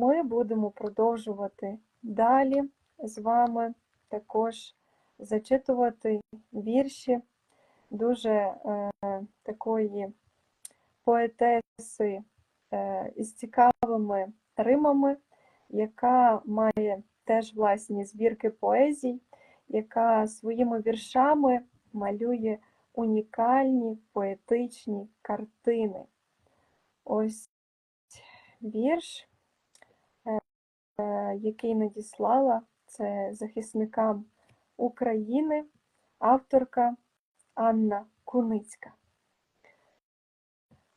ми будемо продовжувати далі з вами також зачитувати вірші дуже е, такої поетеси е, із цікавими римами, яка має теж власні збірки поезій, яка своїми віршами малює унікальні поетичні картини. Ось вірш, який надіслала, це захисникам України, авторка Анна Куницька.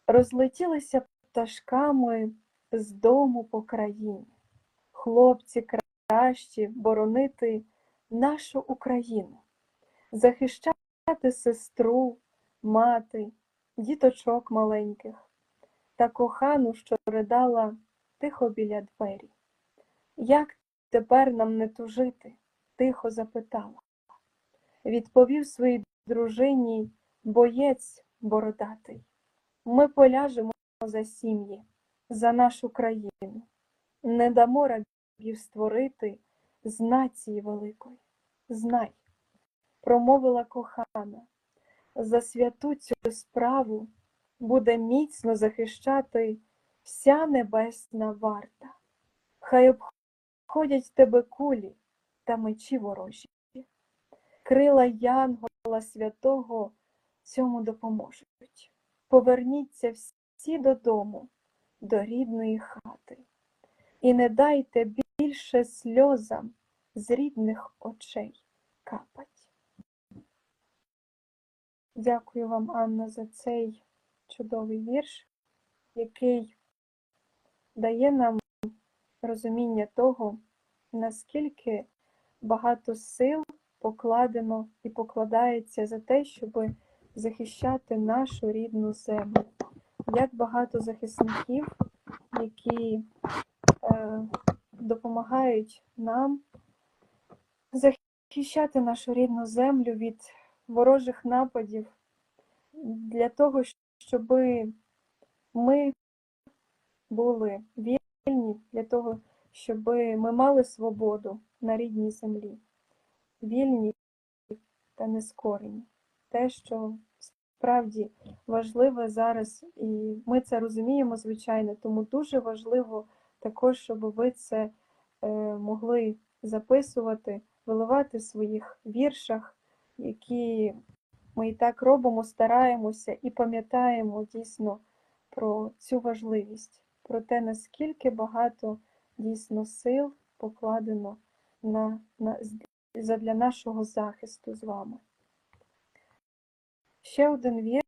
Розлетілися пташками з дому по країні. Хлопці кращі боронити нашу Україну, захищати сестру, мати, діточок маленьких та кохану, що ридала тихо біля двері. Як тепер нам не тужити? тихо запитала. Відповів своїй дружині боєць бородатий. Ми поляжемо за сім'ї, за нашу країну, не дамо рабів створити з нації великої. Знай, промовила кохана, за святу цю справу буде міцно захищати вся небесна варта. Хай обходять тебе кулі та мечі ворожі. Крила Янгола святого цьому допоможуть. Поверніться всі додому, до рідної хати, і не дайте більше сльозам з рідних очей капать. Дякую вам, Анна, за цей чудовий вірш, який дає нам розуміння того, наскільки багато сил покладено і покладається за те, щоб захищати нашу рідну землю. Як багато захисників, які е, допомагають нам захищати нашу рідну землю від ворожих нападів для того, щоб ми були вільні, для того, щоб ми мали свободу на рідній землі, вільні та нескорені. Те, що справді важливе зараз, і ми це розуміємо, звичайно, тому дуже важливо також, щоб ви це е, могли записувати, виливати в своїх віршах, які ми і так робимо, стараємося і пам'ятаємо дійсно про цю важливість, про те, наскільки багато дійсно сил покладено на, на, для нашого захисту з вами. Ще один вірш.